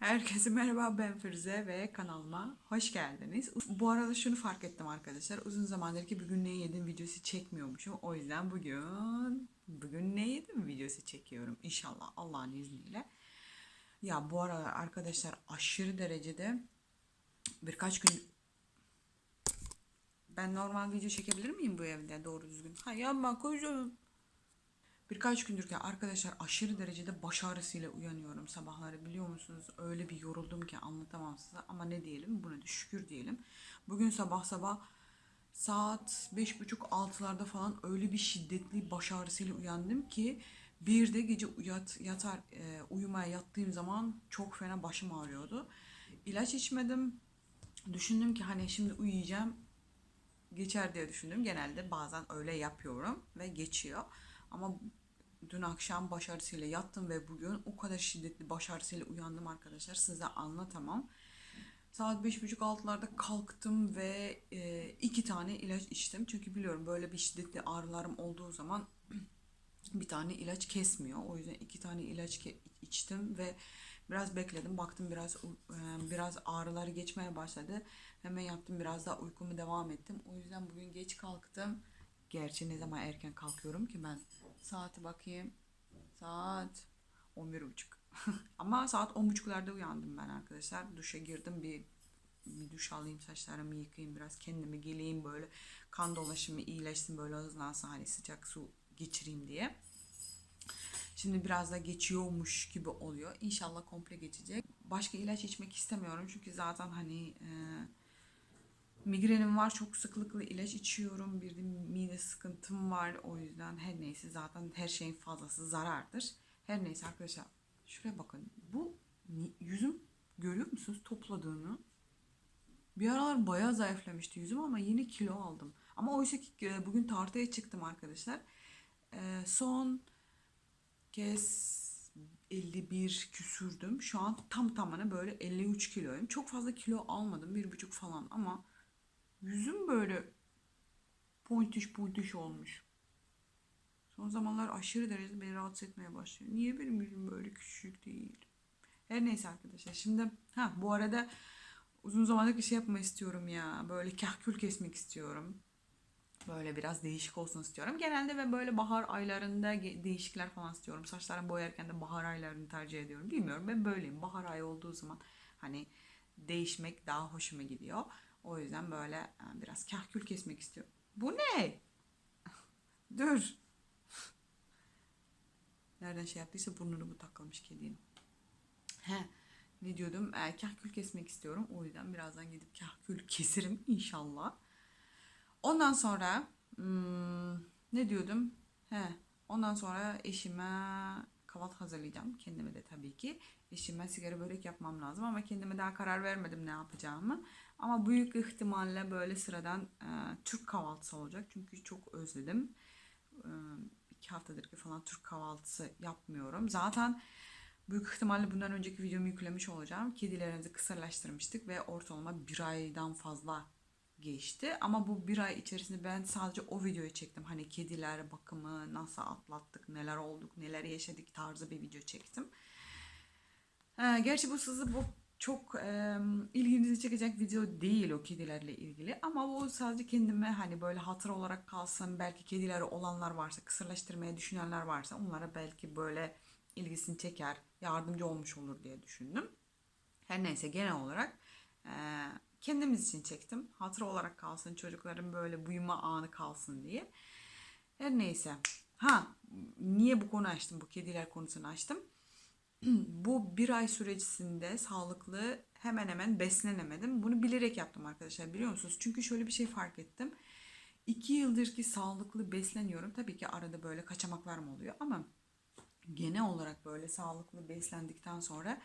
Herkese merhaba ben Firuze ve kanalıma hoş geldiniz. Bu arada şunu fark ettim arkadaşlar. Uzun zamandır ki bugün ne yedim videosu çekmiyormuşum. O yüzden bugün bugün ne yedim videosu çekiyorum. İnşallah Allah'ın izniyle. Ya bu arada arkadaşlar aşırı derecede birkaç gün ben normal video çekebilir miyim bu evde doğru düzgün? Hayır ama kocam. Birkaç gündür ki arkadaşlar aşırı derecede baş ağrısıyla uyanıyorum sabahları biliyor musunuz? Öyle bir yoruldum ki anlatamam size ama ne diyelim buna da şükür diyelim. Bugün sabah sabah saat beş buçuk altılarda falan öyle bir şiddetli baş ağrısıyla uyandım ki bir de gece uyat, yatar e, uyumaya yattığım zaman çok fena başım ağrıyordu. İlaç içmedim. Düşündüm ki hani şimdi uyuyacağım geçer diye düşündüm. Genelde bazen öyle yapıyorum ve geçiyor. Ama dün akşam baş ağrısıyla yattım ve bugün o kadar şiddetli baş ağrısıyla uyandım arkadaşlar. Size anlatamam. Saat beş buçuk altılarda kalktım ve e, iki tane ilaç içtim. Çünkü biliyorum böyle bir şiddetli ağrılarım olduğu zaman bir tane ilaç kesmiyor. O yüzden iki tane ilaç içtim ve biraz bekledim. Baktım biraz e, biraz ağrıları geçmeye başladı. Hemen yattım biraz daha uykumu devam ettim. O yüzden bugün geç kalktım. Gerçi ne zaman erken kalkıyorum ki ben. Saati bakayım. Saat 11.30. Ama saat 10.30'larda uyandım ben arkadaşlar. Duşa girdim bir bir duş alayım saçlarımı yıkayayım biraz kendimi geleyim böyle kan dolaşımı iyileşsin böyle hızlansın hani sıcak su geçireyim diye. Şimdi biraz da geçiyormuş gibi oluyor. İnşallah komple geçecek. Başka ilaç içmek istemiyorum çünkü zaten hani e, migrenim var. Çok sıklıkla ilaç içiyorum. Bir de mide sıkıntım var. O yüzden her neyse zaten her şeyin fazlası zarardır. Her neyse arkadaşlar şuraya bakın. Bu yüzüm görüyor musunuz topladığını? Bir aralar bayağı zayıflamıştı yüzüm ama yine kilo aldım. Ama oysa ki e, bugün tartıya çıktım arkadaşlar. E, son kez 51 küsürdüm. Şu an tam tamına böyle 53 kiloyum. Çok fazla kilo almadım. Bir buçuk falan ama yüzüm böyle pontiş pontiş olmuş. Son zamanlar aşırı derecede beni rahatsız etmeye başlıyor. Niye benim yüzüm böyle küçük değil? Her neyse arkadaşlar. Şimdi ha bu arada uzun zamandır bir şey yapmak istiyorum ya. Böyle kahkül kesmek istiyorum. Böyle biraz değişik olsun istiyorum. Genelde ben böyle bahar aylarında değişikler falan istiyorum. Saçlarımı boyarken de bahar aylarını tercih ediyorum. Bilmiyorum ben böyleyim. Bahar ayı olduğu zaman hani değişmek daha hoşuma gidiyor. O yüzden böyle e, biraz kahkül kesmek istiyorum. Bu ne? Dur. Nereden şey yaptıysa burnunu bu takılmış kedinin. He, ne diyordum? E, kahkül kesmek istiyorum. O yüzden birazdan gidip kahkül keserim inşallah. Ondan sonra hmm, ne diyordum? He, ondan sonra eşime kahvaltı hazırlayacağım. Kendime de tabii ki. Eşime sigara börek yapmam lazım ama kendime daha karar vermedim ne yapacağımı. Ama büyük ihtimalle böyle sıradan e, Türk kahvaltısı olacak. Çünkü çok özledim. E, iki haftadır ki falan Türk kahvaltısı yapmıyorum. Zaten büyük ihtimalle bundan önceki videomu yüklemiş olacağım. Kedilerimizi kısırlaştırmıştık ve ortalama bir aydan fazla geçti. Ama bu bir ay içerisinde ben sadece o videoyu çektim. Hani kediler bakımı nasıl atlattık, neler olduk, neler yaşadık tarzı bir video çektim. Ee, gerçi bu sizi bu çok e, ilginizi çekecek video değil o kedilerle ilgili. Ama bu sadece kendime hani böyle hatır olarak kalsın. Belki kedileri olanlar varsa, kısırlaştırmaya düşünenler varsa onlara belki böyle ilgisini çeker, yardımcı olmuş olur diye düşündüm. Her neyse genel olarak e, kendimiz için çektim. Hatıra olarak kalsın, çocukların böyle büyüme anı kalsın diye. Her neyse. Ha, niye bu konu açtım, bu kediler konusunu açtım? bu bir ay sürecinde sağlıklı hemen hemen beslenemedim. Bunu bilerek yaptım arkadaşlar biliyor musunuz? Çünkü şöyle bir şey fark ettim. İki yıldır ki sağlıklı besleniyorum. Tabii ki arada böyle kaçamaklarım oluyor ama genel olarak böyle sağlıklı beslendikten sonra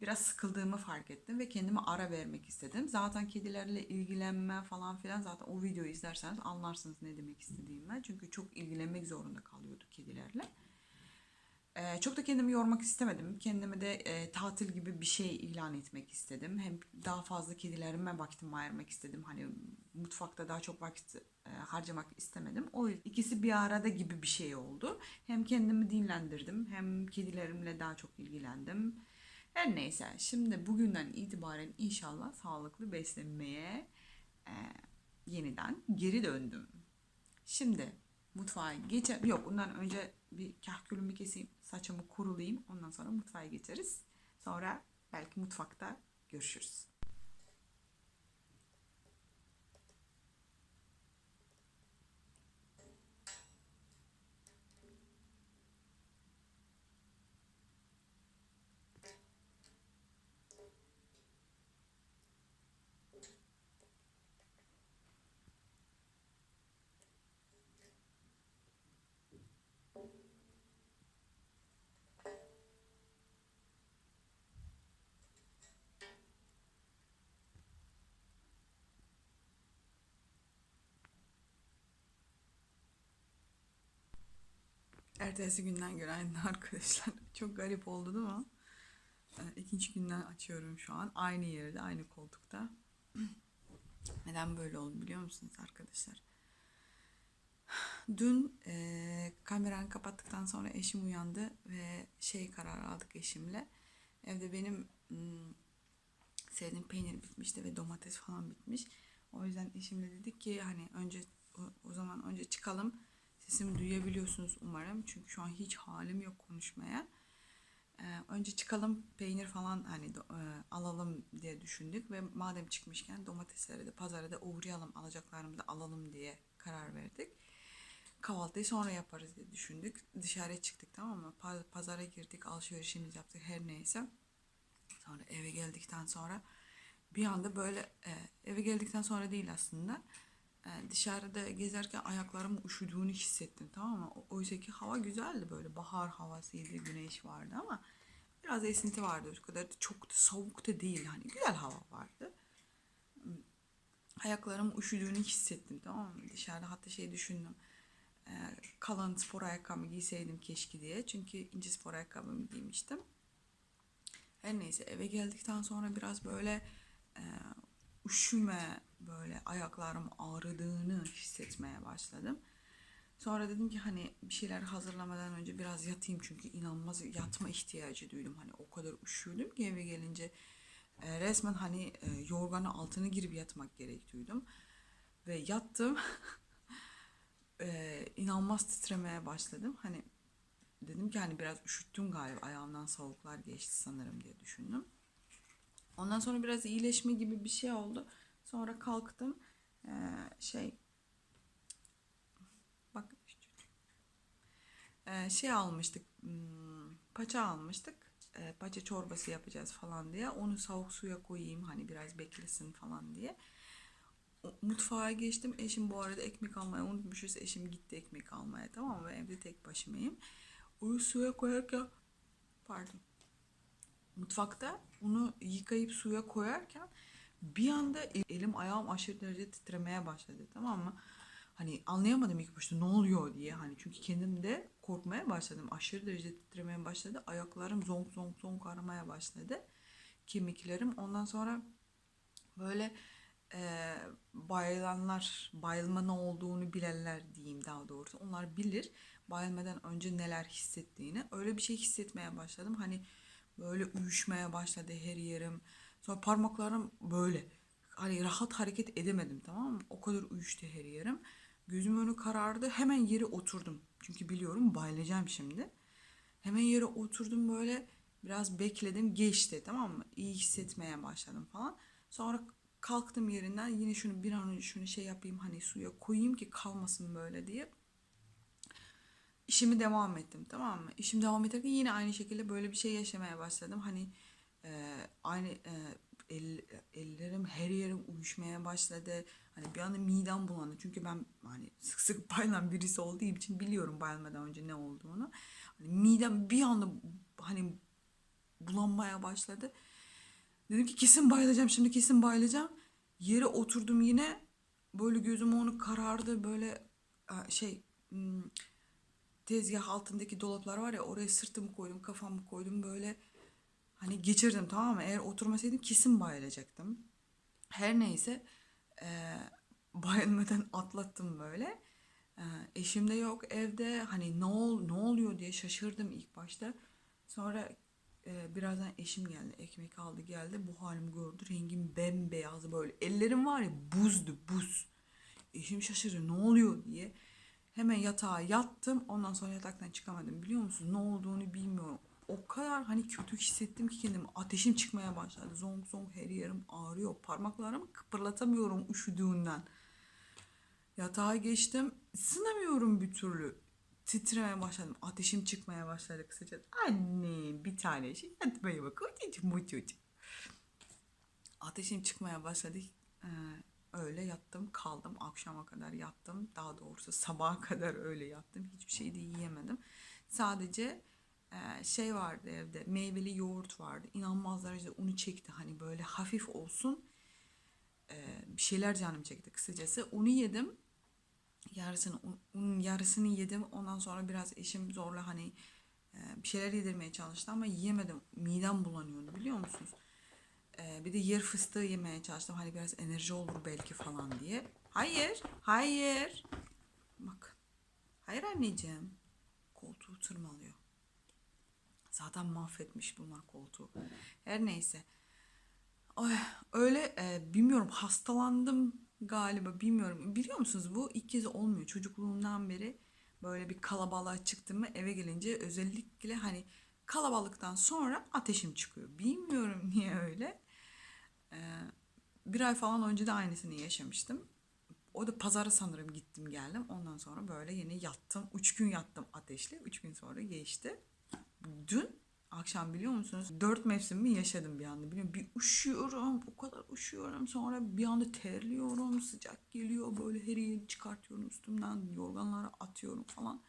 biraz sıkıldığımı fark ettim ve kendime ara vermek istedim. Zaten kedilerle ilgilenme falan filan zaten o videoyu izlerseniz anlarsınız ne demek istediğimi. Çünkü çok ilgilenmek zorunda kalıyorduk kedilerle. Ee, çok da kendimi yormak istemedim. Kendime de e, tatil gibi bir şey ilan etmek istedim. Hem daha fazla kedilerime vaktimi ayırmak istedim. Hani mutfakta daha çok vakit e, harcamak istemedim. O ikisi bir arada gibi bir şey oldu. Hem kendimi dinlendirdim hem kedilerimle daha çok ilgilendim. Her neyse şimdi bugünden itibaren inşallah sağlıklı beslenmeye e, yeniden geri döndüm. Şimdi mutfağa geçer. Yok ondan önce bir kahkülümü keseyim. Saçımı kurulayım. Ondan sonra mutfağa geçeriz. Sonra belki mutfakta görüşürüz. Ertesi günden günaydın arkadaşlar. Çok garip oldu değil mi? Ee, İkinci günden açıyorum şu an. Aynı yerde, aynı koltukta. Neden böyle oldu biliyor musunuz arkadaşlar? Dün e, kameranı kapattıktan sonra eşim uyandı ve şey karar aldık eşimle. Evde benim hmm, sevdiğim peynir bitmişti ve domates falan bitmiş. O yüzden eşimle dedik ki hani önce o, o zaman önce çıkalım. Sesimi duyabiliyorsunuz umarım. Çünkü şu an hiç halim yok konuşmaya. Ee, önce çıkalım peynir falan hani e, alalım diye düşündük ve madem çıkmışken domatesleri de pazara da uğrayalım alacaklarımızı alalım diye karar verdik. Kahvaltıyı sonra yaparız diye düşündük. Dışarıya çıktık tamam mı? Pa- Pazara girdik, alışverişimizi yaptık her neyse. Sonra eve geldikten sonra bir anda böyle e, eve geldikten sonra değil aslında. E, dışarıda gezerken ayaklarımın üşüdüğünü hissettim tamam mı? Oysa ki hava güzeldi böyle bahar havasıydı, güneş vardı ama biraz esinti vardı. O kadar da çok da soğuk da değil hani güzel hava vardı. Ayaklarımın üşüdüğünü hissettim tamam mı? Dışarıda hatta şey düşündüm. E, kalın spor ayakkabı giyseydim keşke diye. Çünkü ince spor ayakkabımı giymiştim. Her neyse eve geldikten sonra biraz böyle e, üşüme böyle ayaklarım ağrıdığını hissetmeye başladım. Sonra dedim ki hani bir şeyler hazırlamadan önce biraz yatayım çünkü inanılmaz yatma ihtiyacı duydum. Hani o kadar üşüdüm ki eve gelince e, resmen hani e, yorganın altına girip yatmak gerek duydum. Ve yattım. e, inanılmaz titremeye başladım. Hani dedim ki hani biraz üşüttüm galiba ayağımdan soğuklar geçti sanırım diye düşündüm. Ondan sonra biraz iyileşme gibi bir şey oldu. Sonra kalktım. Ee, şey bak Ee, şey almıştık. hmm, paça almıştık. Ee, paça çorbası yapacağız falan diye. Onu soğuk suya koyayım hani biraz beklesin falan diye. Mutfağa geçtim. Eşim bu arada ekmek almayı unutmuşuz. Eşim gitti ekmek almaya tamam mı? Evde tek başımayım. Onu suya koyarken pardon mutfakta onu yıkayıp suya koyarken bir anda el- elim ayağım aşırı derece titremeye başladı tamam mı? Hani anlayamadım ilk başta ne oluyor diye hani çünkü kendim de korkmaya başladım. Aşırı derece titremeye başladı. Ayaklarım zonk zonk zonk aramaya başladı. Kemiklerim ondan sonra böyle e, bayılanlar, bayılma ne olduğunu bilenler diyeyim daha doğrusu. Onlar bilir bayılmadan önce neler hissettiğini. Öyle bir şey hissetmeye başladım. Hani böyle uyuşmaya başladı her yerim. Sonra parmaklarım böyle. Hani rahat hareket edemedim tamam mı? O kadar uyuştu her yerim. Gözüm önü karardı. Hemen yere oturdum. Çünkü biliyorum bayılacağım şimdi. Hemen yere oturdum böyle biraz bekledim geçti tamam mı? İyi hissetmeye başladım falan. Sonra kalktım yerinden yine şunu bir an önce şunu şey yapayım hani suya koyayım ki kalmasın böyle diye. İşimi devam ettim tamam mı? İşim devam ederken yine aynı şekilde böyle bir şey yaşamaya başladım. Hani e, aynı e, el, ellerim her yerim uyuşmaya başladı. Hani bir anda midem bulandı. Çünkü ben hani sık sık bayılan birisi olduğu için biliyorum bayılmadan önce ne olduğunu. Hani midem bir anda hani bulanmaya başladı. Dedim ki kesin bayılacağım şimdi kesin bayılacağım. Yere oturdum yine böyle gözüm onu karardı böyle e, şey hmm, tezgah altındaki dolaplar var ya oraya sırtımı koydum kafamı koydum böyle hani geçirdim tamam mı? Eğer oturmasaydım kesin bayılacaktım. Her neyse e, bayılmadan atlattım böyle. E, eşim de yok evde hani ne ol ne oluyor diye şaşırdım ilk başta. Sonra Ee, birazdan eşim geldi. Ekmek aldı geldi. Bu halimi gördü. Rengim bembeyaz böyle. Ellerim var ya buzdu buz. Eşim şaşırdı ne oluyor diye. Hemen yatağa yattım. Ondan sonra yataktan çıkamadım. Biliyor musun? Ne olduğunu bilmiyorum. Kadar hani kötü hissettim ki kendimi. Ateşim çıkmaya başladı. Zonk zonk her yerim ağrıyor. Parmaklarımı kıpırlatamıyorum üşüdüğünden. Yatağa geçtim. Isınamıyorum bir türlü. Titremeye başladım. Ateşim çıkmaya başladı kısaca. Anne bir tane şey yatmaya bak. Ateşim çıkmaya başladı. Ee, öyle yattım kaldım. Akşama kadar yattım. Daha doğrusu sabaha kadar öyle yattım. Hiçbir şey de yiyemedim. Sadece şey vardı evde. Meyveli yoğurt vardı. İnanılmaz derecede unu çekti. Hani böyle hafif olsun. Ee, bir şeyler canım çekti kısacası. Onu yedim yarısını un- unun yarısını yedim. Ondan sonra biraz eşim zorla hani e, bir şeyler yedirmeye çalıştı ama yiyemedim. Midem bulanıyordu biliyor musunuz? E, bir de yer fıstığı yemeye çalıştım. Hani biraz enerji olur belki falan diye. Hayır, hayır. Bak. Hayır anneciğim. Koltuğu tırmalıyor. Zaten mahvetmiş bunlar koltuğu. Her neyse. Ay, öyle e, bilmiyorum hastalandım galiba bilmiyorum. Biliyor musunuz bu ilk kez olmuyor. Çocukluğumdan beri böyle bir kalabalığa çıktım mı eve gelince özellikle hani kalabalıktan sonra ateşim çıkıyor. Bilmiyorum niye öyle. E, bir ay falan önce de aynısını yaşamıştım. O da pazara sanırım gittim geldim. Ondan sonra böyle yine yattım. Üç gün yattım ateşli. Üç gün sonra geçti. Dün akşam biliyor musunuz? Dört mevsimimi yaşadım bir anda. Biliyorum bir üşüyorum. O kadar üşüyorum. Sonra bir anda terliyorum. Sıcak geliyor. Böyle her yeri çıkartıyorum üstümden. Yorganları atıyorum falan.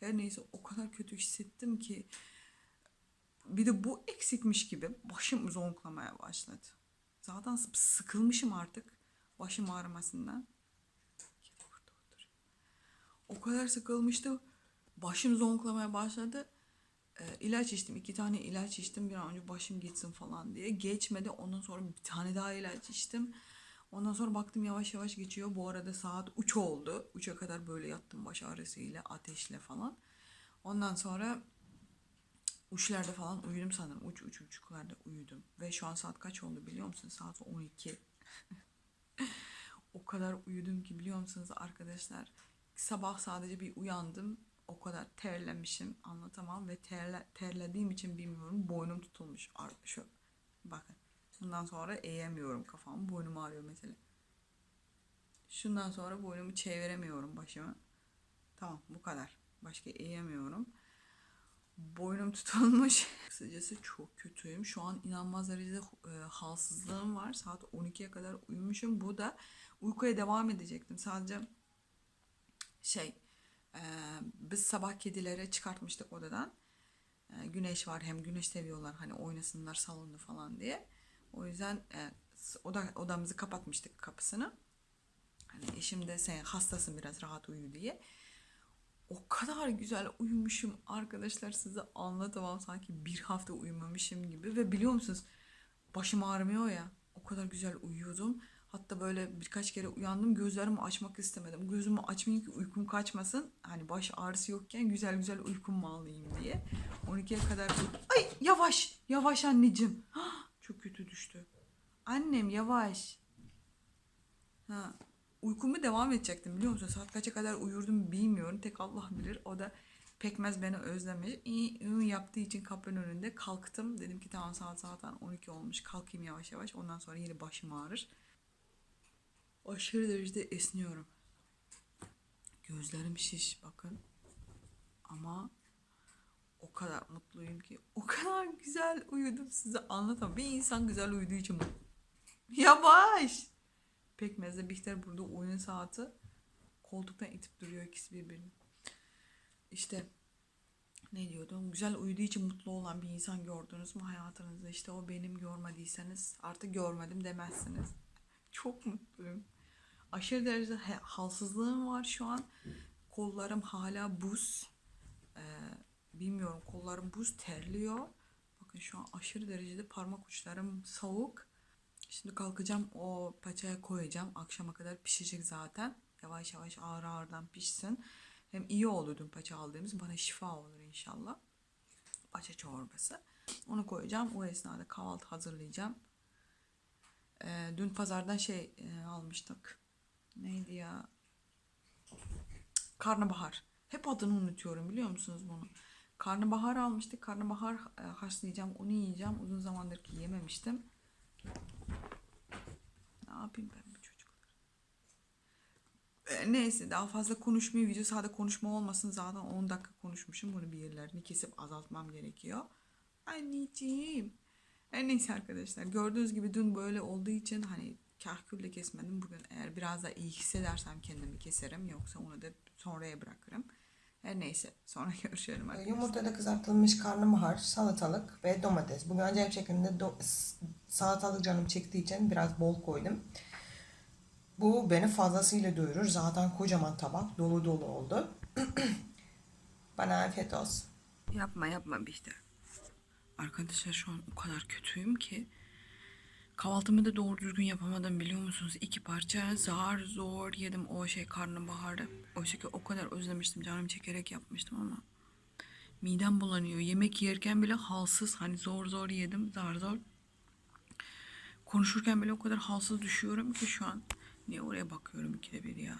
Her neyse o kadar kötü hissettim ki. Bir de bu eksikmiş gibi başım zonklamaya başladı. Zaten sıkılmışım artık. Başım ağrımasından. O kadar sıkılmıştı. Başım zonklamaya başladı. Ee, ilaç içtim. iki tane ilaç içtim. Bir an önce başım geçsin falan diye. Geçmedi. Ondan sonra bir tane daha ilaç içtim. Ondan sonra baktım yavaş yavaş geçiyor. Bu arada saat 3 oldu. 3'e kadar böyle yattım baş ağrısıyla, ateşle falan. Ondan sonra üçlerde falan uyudum sanırım. Uç, üç buçuklarda uyudum. Ve şu an saat kaç oldu biliyor musun? Saat 12. o kadar uyudum ki biliyor musunuz arkadaşlar? Sabah sadece bir uyandım. O kadar terlemişim anlatamam ve terle, terlediğim için bilmiyorum boynum tutulmuş. Şu bakın. Bundan sonra eğemiyorum kafamı. Boynum ağrıyor mesela. Şundan sonra boynumu çeviremiyorum başımı. Tamam bu kadar. Başka eğemiyorum. Boynum tutulmuş. Kısacası çok kötüyüm. Şu an inanılmaz derecede e, halsizliğim var. Saat 12'ye kadar uyumuşum. Bu da uykuya devam edecektim. Sadece şey e, biz sabah kedileri çıkartmıştık odadan. E, güneş var hem güneş seviyorlar hani oynasınlar salonda falan diye. O yüzden e, oda, odamızı kapatmıştık kapısını. Hani eşim de sen hastasın biraz rahat uyu diye. O kadar güzel uyumuşum arkadaşlar size anlatamam sanki bir hafta uyumamışım gibi ve biliyor musunuz başım ağrımıyor ya o kadar güzel uyuyordum. Hatta böyle birkaç kere uyandım gözlerimi açmak istemedim. Gözümü açmayayım ki uykum kaçmasın. Hani baş ağrısı yokken güzel güzel uykumu alayım diye. 12'ye kadar... Ay yavaş yavaş anneciğim. Çok kötü düştü. Annem yavaş. Ha, uykumu devam edecektim biliyor musun? Saat kaça kadar uyurdum bilmiyorum. Tek Allah bilir. O da pekmez beni özlemiş. İyi, iyi yaptığı için kapının önünde kalktım. Dedim ki tamam saat zaten 12 olmuş. Kalkayım yavaş yavaş. Ondan sonra yine başım ağrır. Aşırı derecede esniyorum. Gözlerim şiş bakın. Ama o kadar mutluyum ki. O kadar güzel uyudum size anlatamam. Bir insan güzel uyuduğu için mutlu. Yavaş. Pekmezle Bihter burada oyun saati. Koltuktan itip duruyor ikisi birbirini. İşte ne diyordum? Güzel uyuduğu için mutlu olan bir insan gördünüz mü hayatınızda? İşte o benim görmediyseniz artık görmedim demezsiniz. Çok mutluyum. Aşırı derecede halsizliğim var şu an. Kollarım hala buz. Ee, bilmiyorum kollarım buz terliyor. Bakın şu an aşırı derecede parmak uçlarım soğuk. Şimdi kalkacağım o paçaya koyacağım. Akşama kadar pişecek zaten. Yavaş yavaş ağır ağırdan pişsin. Hem iyi olur dün paça aldığımız. Bana şifa olur inşallah. Paça çorbası. Onu koyacağım. O esnada kahvaltı hazırlayacağım. Ee, dün pazardan şey e, almıştık. Neydi ya? Karnabahar. Hep adını unutuyorum biliyor musunuz bunu? Karnabahar almıştık. Karnabahar e, haşlayacağım. Onu yiyeceğim. Uzun zamandır ki yememiştim. Ne yapayım ben bu çocuklar? E, neyse daha fazla konuşmayayım. Video sade konuşma olmasın. Zaten 10 dakika konuşmuşum. Bunu bir yerlerini kesip azaltmam gerekiyor. Anneciğim. E, neyse arkadaşlar. Gördüğünüz gibi dün böyle olduğu için hani kahkülle kesmedim. Bugün eğer biraz da iyi hissedersem kendimi keserim. Yoksa onu da sonraya bırakırım. Her neyse. Sonra görüşelim arkadaşlar. Yumurtada kızartılmış karnabahar, salatalık ve domates. Bugün acayip şekilde do- salatalık canım çektiği için biraz bol koydum. Bu beni fazlasıyla doyurur. Zaten kocaman tabak dolu dolu oldu. Bana afiyet olsun. Yapma yapma Bihter. Arkadaşlar şu an o kadar kötüyüm ki kahvaltımı da doğru düzgün yapamadım biliyor musunuz? İki parça zar zor yedim o şey karnabaharı. Oysa ki o kadar özlemiştim canım çekerek yapmıştım ama midem bulanıyor. Yemek yerken bile halsız hani zor zor yedim zar zor. Konuşurken bile o kadar halsız düşüyorum ki şu an. Niye oraya bakıyorum ikide bir ya?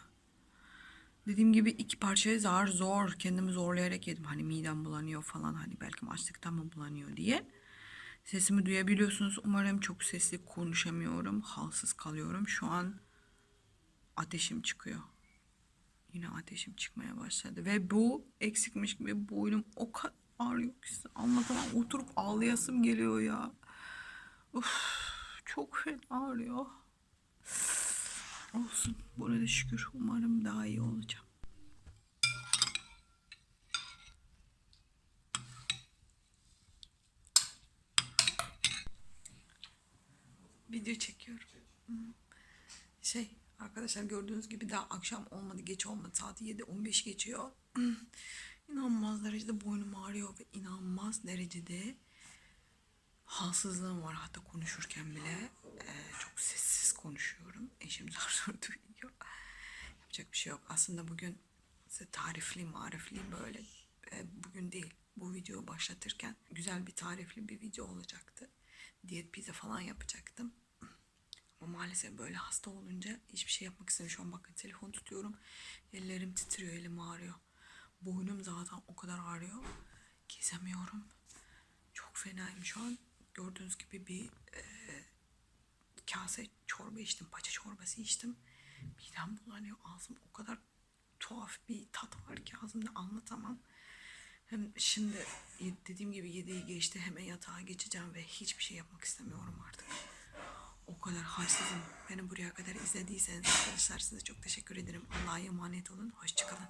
Dediğim gibi iki parçayı zar zor kendimi zorlayarak yedim. Hani midem bulanıyor falan hani belki açlıktan mı bulanıyor diye. Sesimi duyabiliyorsunuz. Umarım çok sesli konuşamıyorum. Halsız kalıyorum. Şu an ateşim çıkıyor. Yine ateşim çıkmaya başladı. Ve bu eksikmiş gibi boynum o kadar ağrıyor ki size anlatamam. Oturup ağlayasım geliyor ya. Uf, çok fena ağrıyor. Olsun. Buna da şükür. Umarım daha iyi olacağım. Video çekiyorum. Hı. Şey arkadaşlar gördüğünüz gibi daha akşam olmadı geç olmadı saat 7.15 geçiyor. inanılmaz derecede boynum ağrıyor ve inanılmaz derecede halsızlığım var hatta konuşurken bile Ee, çok sessiz konuşuyorum. Eşim zar zor duyuyor. Yapacak bir şey yok. Aslında bugün size tarifli marifli böyle e, bugün değil bu videoyu başlatırken güzel bir tarifli bir video olacaktı. Diyet pizza falan yapacaktım. Ama maalesef böyle hasta olunca hiçbir şey yapmak istemiyorum. Şu an bakın telefon tutuyorum. Ellerim titriyor, elim ağrıyor. Boynum zaten o kadar ağrıyor. Gezemiyorum. Çok fenayım şu an. Gördüğünüz gibi bir e, kase çorba içtim. Paça çorbası içtim. Midem bulanıyor. Ağzım o kadar tuhaf bir tat var ki ağzımda anlatamam. Hem şimdi dediğim gibi 7'yi geçti hemen yatağa geçeceğim ve hiçbir şey yapmak istemiyorum artık. O kadar halsizim. Beni buraya kadar izlediyseniz arkadaşlar size çok teşekkür ederim. Allah'a emanet olun. Hoşçakalın.